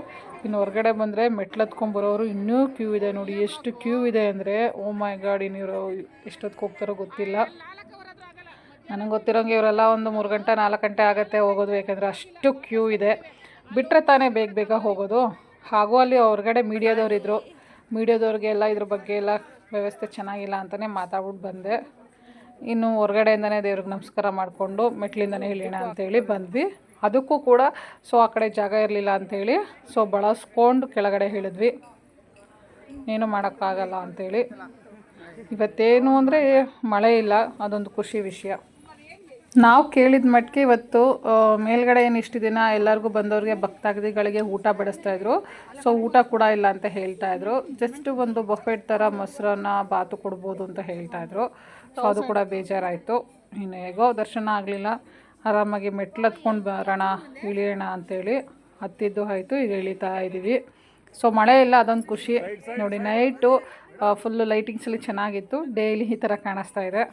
ಇನ್ನು ಹೊರಗಡೆ ಬಂದರೆ ಮೆಟ್ಲತ್ಕೊಂಬರೋರು ಇನ್ನೂ ಕ್ಯೂ ಇದೆ ನೋಡಿ. ಎಷ್ಟು ಕ್ಯೂ ಇದೆ ಅಂದರೆ, ಓ ಮೈ ಗಾಡ್ ಇನ್ನಿರೋ ಎಷ್ಟೊತ್ತಿಗೆ ಹೋಗ್ತಾರೋ ಗೊತ್ತಿಲ್ಲ. ನನಗೆ ಗೊತ್ತಿರೋಂಗೆ ಇವರೆಲ್ಲ ಒಂದು ಮೂರು ಗಂಟೆ, ನಾಲ್ಕು ಗಂಟೆ ಆಗುತ್ತೆ ಹೋಗೋದು, ಯಾಕೆಂದರೆ ಅಷ್ಟು ಕ್ಯೂ ಇದೆ. ಬಿಟ್ಟರೆ ತಾನೇ ಬೇಗ ಬೇಗ ಹೋಗೋದು. ಹಾಗೂ ಅಲ್ಲಿ ಹೊರಗಡೆ ಮೀಡಿಯಾದವ್ರು ಇದ್ದರು ಮೀಡಿಯಾದವ್ರಿಗೆಲ್ಲ ಇದ್ರ ಬಗ್ಗೆ ಎಲ್ಲ ವ್ಯವಸ್ಥೆ ಚೆನ್ನಾಗಿಲ್ಲ ಅಂತಲೇ ಮಾತಾಡ್ಬಿಟ್ಟು ಬಂದೆ. ಇನ್ನು ಹೊರಗಡೆಯಿಂದನೇ ದೇವ್ರಿಗೆ ನಮಸ್ಕಾರ ಮಾಡಿಕೊಂಡು ಮೆಟ್ಲಿಂದನೇ ಇಳಿಯೋಣ ಅಂತೇಳಿ ಬಂದ್ವಿ. ಅದಕ್ಕೂ ಕೂಡ ಸೊ ಆ ಕಡೆ ಜಾಗ ಇರಲಿಲ್ಲ ಅಂಥೇಳಿ ಸೊ ಬಳಸ್ಕೊಂಡು ಕೆಳಗಡೆ ಹೇಳಿದ್ವಿ ಏನು ಮಾಡೋಕ್ಕಾಗಲ್ಲ ಅಂಥೇಳಿ ಇವತ್ತೇನು ಅಂದರೆ ಮಳೆ ಇಲ್ಲ, ಅದೊಂದು ಖುಷಿ ವಿಷಯ. ನಾವು ಕೇಳಿದ ಮಟ್ಟಿಗೆ ಇವತ್ತು ಮೇಲ್ಗಡೆ ಏನು ಇಷ್ಟು ದಿನ ಎಲ್ಲರಿಗೂ ಬಂದವ್ರಿಗೆ ಭಕ್ತಾದಿಗಳಿಗೆ ಊಟ ಬಡಿಸ್ತಾಯಿದ್ರು ಸೊ ಊಟ ಕೂಡ ಇಲ್ಲ ಅಂತ ಹೇಳ್ತಾ ಇದ್ರು. ಜಸ್ಟ್ ಒಂದು ಬಫೆಟ್ ಥರ ಮೊಸರನ್ನ, ಬಾತು ಕೊಡ್ಬೋದು ಅಂತ ಹೇಳ್ತಾ ಇದ್ರು. ಸೊ ಅದು ಕೂಡ ಬೇಜಾರಾಯಿತು. ಇನ್ನು ಹೇಗೋ, ದರ್ಶನ ಆಗಲಿಲ್ಲ. ಆರಾಮಾಗಿ ಮೆಟ್ಲು ಹತ್ಕೊಂಡು ಬರೋಣ, ಇಳಿಯೋಣ ಅಂತೇಳಿ ಹತ್ತಿದ್ದು ಆಯಿತು ಈಗ ಇಳಿತಾ ಇದ್ದೀವಿ ಸೊ ಮಳೆ ಇಲ್ಲ, ಅದೊಂದು ಖುಷಿ. ನೋಡಿ ನೈಟು ಫುಲ್ಲು ಲೈಟಿಂಗ್ಸಲ್ಲಿ ಚೆನ್ನಾಗಿತ್ತು. ಡೈಲಿ ಈ ಥರ ಕಾಣಿಸ್ತಾ ಇದೆ.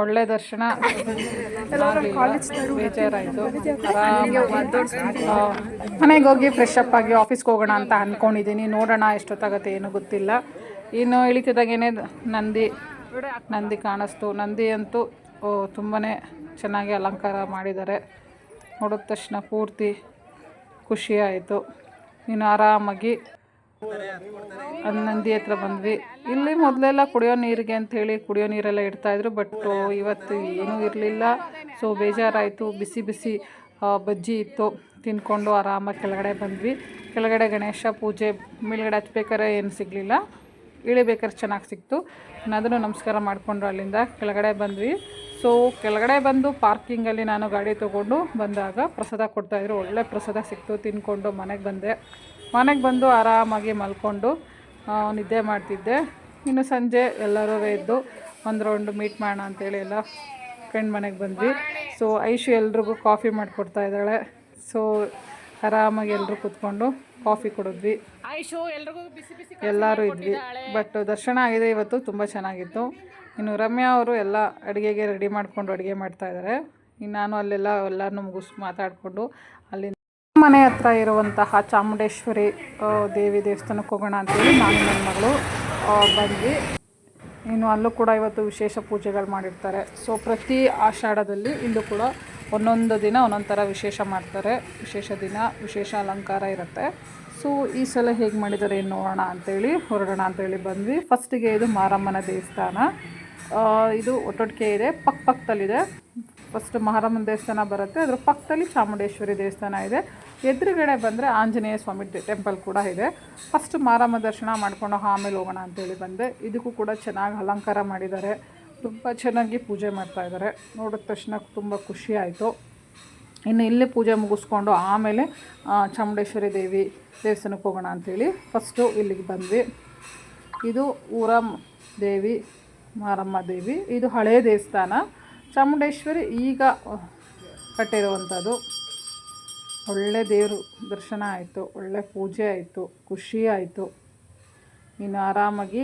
ಒಳ್ಳೆ ದರ್ಶನ. ಬೇಜಾರಾಯ್ತು. ಮನೆಗೆ ಹೋಗಿ ಫ್ರೆಶ್ ಅಪ್ ಆಗಿ ಆಫೀಸ್ಗೆ ಹೋಗೋಣ ಅಂತ ಅಂದ್ಕೊಂಡಿದ್ದೀನಿ ನೋಡೋಣ ಎಷ್ಟೊತ್ತಾಗತ್ತೆ ಏನು ಗೊತ್ತಿಲ್ಲ. ಇನ್ನು ಇಳಿತಿದ್ದಾಗೇನೆ ನಂದಿ ನಂದಿ ಕಾಣಿಸ್ತು. ನಂದಿ ಅಂತೂ ತುಂಬಾ ಚೆನ್ನಾಗಿ ಅಲಂಕಾರ ಮಾಡಿದ್ದಾರೆ. ನೋಡಿದ ತಕ್ಷಣ ಪೂರ್ತಿ ಖುಷಿಯಾಯಿತು ಇನ್ನು ಆರಾಮಾಗಿ ಅಲ್ಲಿ ನಂದಿ ಹತ್ರ ಬಂದ್ವಿ. ಇಲ್ಲಿ ಮೊದಲೆಲ್ಲ ಕುಡಿಯೋ ನೀರಿಗೆ ಅಂಥೇಳಿ ಕುಡಿಯೋ ನೀರೆಲ್ಲ ಇಡ್ತಾಯಿದ್ರು ಬಟ್ ಇವತ್ತು ಏನೂ ಇರಲಿಲ್ಲ. ಸೊ ಬೇಜಾರಾಯಿತು. ಬಿಸಿ ಬಿಸಿ ಬಜ್ಜಿ ಇತ್ತು. ತಿಂದ್ಕೊಂಡು ಆರಾಮಾಗಿ ಕೆಳಗಡೆ ಬಂದ್ವಿ. ಕೆಳಗಡೆ ಗಣೇಶ ಪೂಜೆ ಮೇಲ್ಗಡೆ ಹಚ್ಬೇಕಾದ್ರೆ ಏನು ಸಿಗಲಿಲ್ಲ. ಇಳಿಬೇಕಾದ್ರೆ ಚೆನ್ನಾಗಿ ಸಿಕ್ತು. ನಾನು ಅದನ್ನು ನಮಸ್ಕಾರ ಮಾಡಿಕೊಂಡು ಅಲ್ಲಿಂದ. ಕೆಳಗಡೆ ಬಂದ್ವಿ. ಸೊ ಕೆಳಗಡೆ ಬಂದು ಪಾರ್ಕಿಂಗಲ್ಲಿ ನಾನು ಗಾಡಿ ತೊಗೊಂಡು ಬಂದಾಗ ಪ್ರಸಾದ ಕೊಡ್ತಾಯಿದ್ರು ಒಳ್ಳೆ ಪ್ರಸಾದ ಸಿಕ್ತು. ತಿಂದ್ಕೊಂಡು ಮನೆಗೆ ಬಂದೆ. ಮನೆಗೆ ಬಂದು ಆರಾಮಾಗಿ ಮಲ್ಕೊಂಡು ನಿದ್ದೆ ಮಾಡ್ತಿದ್ದೆ. ಇನ್ನು ಸಂಜೆ ಎಲ್ಲರೂ ಎದ್ದು ಒಂದು ರೌಂಡ್ ಮೀಟ್ ಮಾಡೋಣ ಅಂತೇಳಿ ಎಲ್ಲ ಫ್ರೆಂಡ್ ಮನೆಗೆ ಬಂದ್ವಿ. ಸೊ ಐಶು ಎಲ್ರಿಗೂ ಕಾಫಿ ಮಾಡಿಕೊಡ್ತಾ ಇದ್ದಾಳೆ. ಸೊ ಆರಾಮಾಗಿ ಎಲ್ಲರೂ ಕೂತ್ಕೊಂಡು ಕಾಫಿ ಕುಡಿದ್ವಿ. ಐಶು ಎಲ್ರಿಗೂ ಬಿಸಿ ಬಿಸಿ ಎಲ್ಲರೂ ಇದ್ವಿ. ಬಟ್ ದರ್ಶನ ಆಗಿದೆ ಇವತ್ತು ತುಂಬ ಚೆನ್ನಾಗಿತ್ತು. ಇನ್ನು ರಮ್ಯಾ ಅವರು ಎಲ್ಲ ಅಡುಗೆಗೆ ರೆಡಿ ಮಾಡಿಕೊಂಡು ಅಡುಗೆ ಮಾಡ್ತಾ ಇದ್ದಾರೆ. ಇನ್ನು ನಾನು ಅಲ್ಲೆಲ್ಲ ಎಲ್ಲರನ್ನೂ ಮುಗಿಸ್ ಮಾತಾಡಿಕೊಂಡು ಮನೆ ಹತ್ರ ಇರುವಂತಹ ಚಾಮುಂಡೇಶ್ವರಿ ದೇವಿ ದೇವಸ್ಥಾನಕ್ಕೆ ಹೋಗೋಣ ಅಂತೇಳಿ ನಾನು ನನ್ನ ಮಗಳು ಬಂದ್ವಿ. ಇನ್ನು ಅಲ್ಲೂ ಕೂಡ ಇವತ್ತು ವಿಶೇಷ ಪೂಜೆಗಳು ಮಾಡಿರ್ತಾರೆ. ಸೊ ಪ್ರತಿ ಆಷಾಢದಲ್ಲಿ ಇಲ್ಲೂ ಕೂಡ ಒಂದೊಂದು ದಿನ ಒಂದೊಂದು ಥರ ವಿಶೇಷ ಮಾಡ್ತಾರೆ. ವಿಶೇಷ ದಿನ, ವಿಶೇಷ ಅಲಂಕಾರ ಇರುತ್ತೆ. ಸೊ ಈ ಸಲ ಹೇಗೆ ಮಾಡಿದ್ದಾರೆ ಏನು ನೋಡೋಣ ಅಂತೇಳಿ, ಹೊರಡೋಣ ಅಂತೇಳಿ ಬಂದ್ವಿ. ಫಸ್ಟಿಗೆ ಇದು ಮಾರಮ್ಮನ ದೇವಸ್ಥಾನ. ಇದು ಒಟ್ಟೊಟ್ಟಿಗೆ ಇದೆ, ಪಕ್ಕ ಪಕ್ಕದಲ್ಲಿದೆ. ಫಸ್ಟ್ ಮಹಾರಾಮನ ದೇವಸ್ಥಾನ ಬರುತ್ತೆ. ಅದ್ರ ಪಕ್ಕದಲ್ಲಿ ಚಾಮುಂಡೇಶ್ವರಿ ದೇವಸ್ಥಾನ ಇದೆ. ಎದುರುಗಡೆ ಬಂದರೆ ಆಂಜನೇಯ ಸ್ವಾಮಿ ಟೆಂಪಲ್ ಕೂಡ ಇದೆ. ಫಸ್ಟ್ ಮಾರಮ್ಮ ದರ್ಶನ ಮಾಡ್ಕೊಂಡು ಆಮೇಲೆ ಹೋಗೋಣ ಅಂತೇಳಿ ಬಂದೆ. ಇದಕ್ಕೂ ಕೂಡ ಚೆನ್ನಾಗಿ ಅಲಂಕಾರ ಮಾಡಿದ್ದಾರೆ. ತುಂಬ ಚೆನ್ನಾಗಿ ಪೂಜೆ ಮಾಡ್ತಾ ಇದ್ದಾರೆ. ನೋಡಿದ ತಕ್ಷಣ ತುಂಬ ಖುಷಿ ಆಯಿತು. ಇನ್ನು ಇಲ್ಲೇ ಪೂಜೆ ಮುಗಿಸ್ಕೊಂಡು ಆಮೇಲೆ ಚಾಮುಂಡೇಶ್ವರಿ ದೇವಿ ದೇವಸ್ಥಾನಕ್ಕೆ ಹೋಗೋಣ ಅಂಥೇಳಿ ಫಸ್ಟು ಇಲ್ಲಿಗೆ ಬಂದ್ವಿ. ಇದು ಊರಮ್ ದೇವಿ, ಮಾರಮ್ಮ ದೇವಿ. ಇದು ಹಳೆಯ ದೇವಸ್ಥಾನ. ಚಾಮುಂಡೇಶ್ವರಿ ಈಗ ಕಟ್ಟಿರುವಂಥದ್ದು. ಒಳ್ಳೆ ದೇವರು, ದರ್ಶನ ಆಯಿತು, ಒಳ್ಳೆ ಪೂಜೆ ಆಯಿತು, ಖುಷಿ ಆಯಿತು. ಇನ್ನು ಆರಾಮಾಗಿ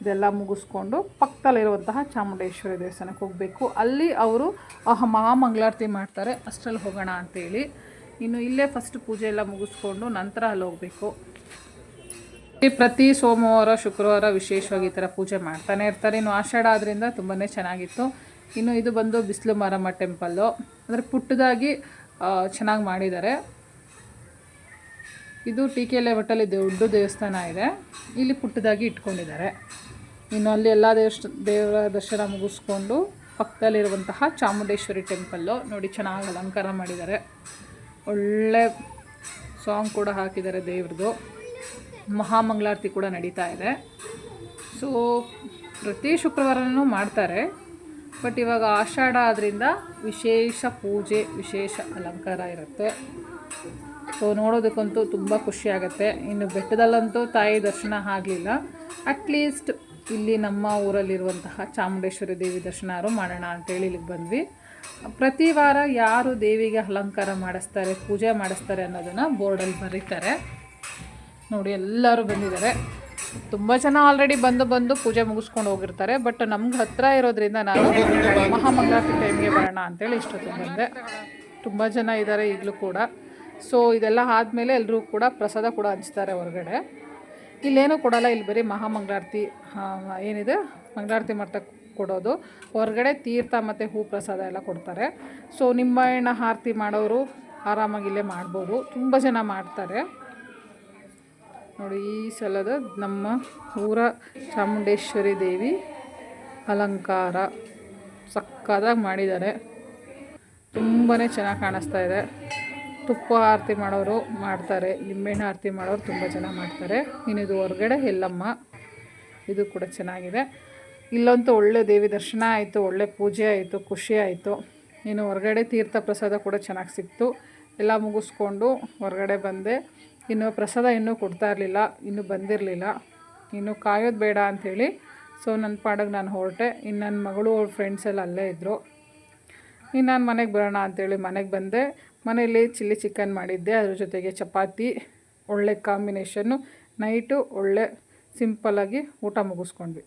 ಇದೆಲ್ಲ ಮುಗಿಸ್ಕೊಂಡು ಪಕ್ಕದಲ್ಲಿರುವಂತಹ ಚಾಮುಂಡೇಶ್ವರಿ ದೇವಸ್ಥಾನಕ್ಕೆ ಹೋಗಬೇಕು. ಅಲ್ಲಿ ಅವರು ಮಹಾಮಂಗಳಾರತಿ ಮಾಡ್ತಾರೆ, ಅಷ್ಟರಲ್ಲಿ ಹೋಗೋಣ ಅಂತೇಳಿ. ಇನ್ನು ಇಲ್ಲೇ ಫಸ್ಟ್ ಪೂಜೆ ಎಲ್ಲ ಮುಗಿಸ್ಕೊಂಡು ನಂತರ ಅಲ್ಲಿ ಹೋಗಬೇಕು. ಪ್ರತಿ ಸೋಮವಾರ, ಶುಕ್ರವಾರ ವಿಶೇಷವಾಗಿ ಈ ಥರ ಪೂಜೆ ಮಾಡ್ತಾನೆ ಇರ್ತಾರೆ. ಇನ್ನು ಆಷಾಢ ಆದ್ದರಿಂದ ತುಂಬಾ ಚೆನ್ನಾಗಿತ್ತು. ಇನ್ನು ಇದು ಬಂದು ಬಿಸಿಲು ಮಾರಮ್ಮ ಟೆಂಪಲ್ಲು ಅಂದರೆ ಪುಟ್ಟದಾಗಿ ಚೆನ್ನಾಗಿ ಮಾಡಿದ್ದಾರೆ. ಇದು ಟಿ ಕೆ ಲೆವೆಟಲ್ಲಿ ದೊಡ್ಡ ದೇವಸ್ಥಾನ ಇದೆ. ಇಲ್ಲಿ ಪುಟ್ಟದಾಗಿ ಇಟ್ಕೊಂಡಿದ್ದಾರೆ. ಇನ್ನು ಅಲ್ಲಿ ಎಲ್ಲ ದೇವಸ್ಥ, ದೇವರ ದರ್ಶನ ಮುಗಿಸ್ಕೊಂಡು ಪಕ್ಕದಲ್ಲಿರುವಂತಹ ಚಾಮುಂಡೇಶ್ವರಿ ಟೆಂಪಲ್ಲು ನೋಡಿ, ಚೆನ್ನಾಗಿ ಅಲಂಕಾರ ಮಾಡಿದ್ದಾರೆ. ಒಳ್ಳೆ ಸಾಂಗ್ ಕೂಡ ಹಾಕಿದ್ದಾರೆ ದೇವ್ರದ್ದು ಮಹಾಮಂಗಳಾರತಿ ಕೂಡ ನಡೀತಾ ಇದೆ. ಸೊ ಪ್ರತಿ ಶುಕ್ರವಾರನೂ ಮಾಡ್ತಾರೆ. ಬಟ್ ಇವಾಗ ಆಷಾಢ ಆದ್ದರಿಂದ ವಿಶೇಷ ಪೂಜೆ, ವಿಶೇಷ ಅಲಂಕಾರ ಇರುತ್ತೆ. ಸೊ ನೋಡೋದಕ್ಕಂತೂ ತುಂಬ ಖುಷಿ ಆಗುತ್ತೆ. ಇನ್ನು ಬೆಟ್ಟದಲ್ಲಂತೂ ತಾಯಿ ದರ್ಶನ ಆಗಲಿಲ್ಲ. ಅಟ್ಲೀಸ್ಟ್ ಇಲ್ಲಿ ನಮ್ಮ ಊರಲ್ಲಿರುವಂತಹ ಚಾಮುಂಡೇಶ್ವರಿ ದೇವಿ ದರ್ಶನಾರು ಮಾಡೋಣ ಅಂತೇಳಿ ಇಲ್ಲಿಗೆ ಬಂದ್ವಿ. ಪ್ರತಿ ವಾರ ಯಾರು ದೇವಿಗೆ ಅಲಂಕಾರ ಮಾಡಿಸ್ತಾರೆ, ಪೂಜೆ ಮಾಡಿಸ್ತಾರೆ ಅನ್ನೋದನ್ನು ಬೋರ್ಡಲ್ಲಿ ಬರೀತಾರೆ. ನೋಡಿ, ಎಲ್ಲರೂ ಬಂದಿದ್ದಾರೆ. ತುಂಬ ಜನ ಆಲ್ರೆಡಿ ಬಂದು ಬಂದು ಪೂಜೆ ಮುಗಿಸ್ಕೊಂಡು ಹೋಗಿರ್ತಾರೆ ಬಟ್ ನಮ್ಗೆ ಹತ್ತಿರ ಇರೋದ್ರಿಂದ ನಾನು ಮಹಾಮಂಗಳಾರತಿ ಟೈಮ್ಗೆ ಬರೋಣ ಅಂತೇಳಿ ಇಷ್ಟೊತ್ತಿಗೆ ಬಂದೆ. ತುಂಬ ಜನ ಇದ್ದಾರೆ ಈಗಲೂ ಕೂಡ. ಸೊ ಇದೆಲ್ಲ ಆದಮೇಲೆ ಎಲ್ಲರೂ ಕೂಡ ಪ್ರಸಾದ ಕೂಡ ಹಂಚ್ತಾರೆ ಹೊರಗಡೆ. ಇಲ್ಲೇನೂ ಕೊಡಲ್ಲ, ಇಲ್ಲಿ ಬರೀ ಮಹಾಮಂಗಳಾರತಿ ಏನಿದೆ, ಮಂಗಳಾರತಿ ಮಾಡ್ತಾ ಕೊಡೋದು. ಹೊರಗಡೆ ತೀರ್ಥ ಮತ್ತು ಹೂ ಪ್ರಸಾದ ಎಲ್ಲ ಕೊಡ್ತಾರೆ. ಸೊ ನಿಂಬೆಹಣ್ಣು ಆರತಿ ಮಾಡೋರು ಆರಾಮಾಗಿ ಇಲ್ಲೇ ಮಾಡ್ಬೋದು. ತುಂಬ ಜನ ಮಾಡ್ತಾರೆ. ನೋಡಿ, ಈ ಸಲದ ನಮ್ಮ ಊರ ಚಾಮುಂಡೇಶ್ವರಿ ದೇವಿ ಅಲಂಕಾರ ಸಕ್ಕದಾಗಿ ಮಾಡಿದ್ದಾರೆ. ತುಂಬಾ ಚೆನ್ನಾಗಿ ಕಾಣಿಸ್ತಾ ಇದೆ. ತುಪ್ಪ ಆರತಿ ಮಾಡೋರು ಮಾಡ್ತಾರೆ, ನಿಂಬೆಹಣ್ಣು ಆರತಿ ಮಾಡೋರು ತುಂಬ ಜನ ಮಾಡ್ತಾರೆ. ಇನ್ನು ಇದು ಹೊರಗಡೆ ಎಲ್ಲಮ್ಮ, ಇದು ಕೂಡ ಚೆನ್ನಾಗಿದೆ. ಇಲ್ಲಂತೂ ಒಳ್ಳೆ ದೇವಿ ದರ್ಶನ ಆಯಿತು, ಒಳ್ಳೆ ಪೂಜೆ ಆಯಿತು, ಖುಷಿ ಆಯಿತು. ಇನ್ನು ಹೊರಗಡೆ ತೀರ್ಥ ಪ್ರಸಾದ ಕೂಡ ಚೆನ್ನಾಗಿ ಸಿಕ್ತು. ಎಲ್ಲ ಮುಗಿಸ್ಕೊಂಡು ಹೊರಗಡೆ ಬಂದೆ. ಇನ್ನು ಪ್ರಸಾದ ಇನ್ನೂ ಕೊಡ್ತಾ ಇರಲಿಲ್ಲ, ಇನ್ನೂ ಬಂದಿರಲಿಲ್ಲ. ಇನ್ನು ಕಾಯೋದು ಬೇಡ ಅಂಥೇಳಿ ಸೊ ನನ್ನ ಪಾಡಗೆ ನಾನು ಹೊರಟೆ. ಇನ್ನು ನನ್ನ ಮಗಳು ಅವ್ರ ಫ್ರೆಂಡ್ಸ್ ಎಲ್ಲ ಅಲ್ಲೇ ಇದ್ದರು ಇನ್ನು ನಾನು ಮನೆಗೆ ಬರೋಣ ಅಂಥೇಳಿ ಮನೆಗೆ ಬಂದೆ. ಮನೆಯಲ್ಲಿ ಚಿಲ್ಲಿ ಚಿಕನ್ ಮಾಡಿದ್ದೆ. ಅದ್ರ ಜೊತೆಗೆ ಚಪಾತಿ, ಒಳ್ಳೆ ಕಾಂಬಿನೇಷನ್ನು, ನೈಟು ಒಳ್ಳೆ ಸಿಂಪಲ್ಲಾಗಿ ಊಟ ಮುಗಿಸ್ಕೊಂಡ್ವಿ.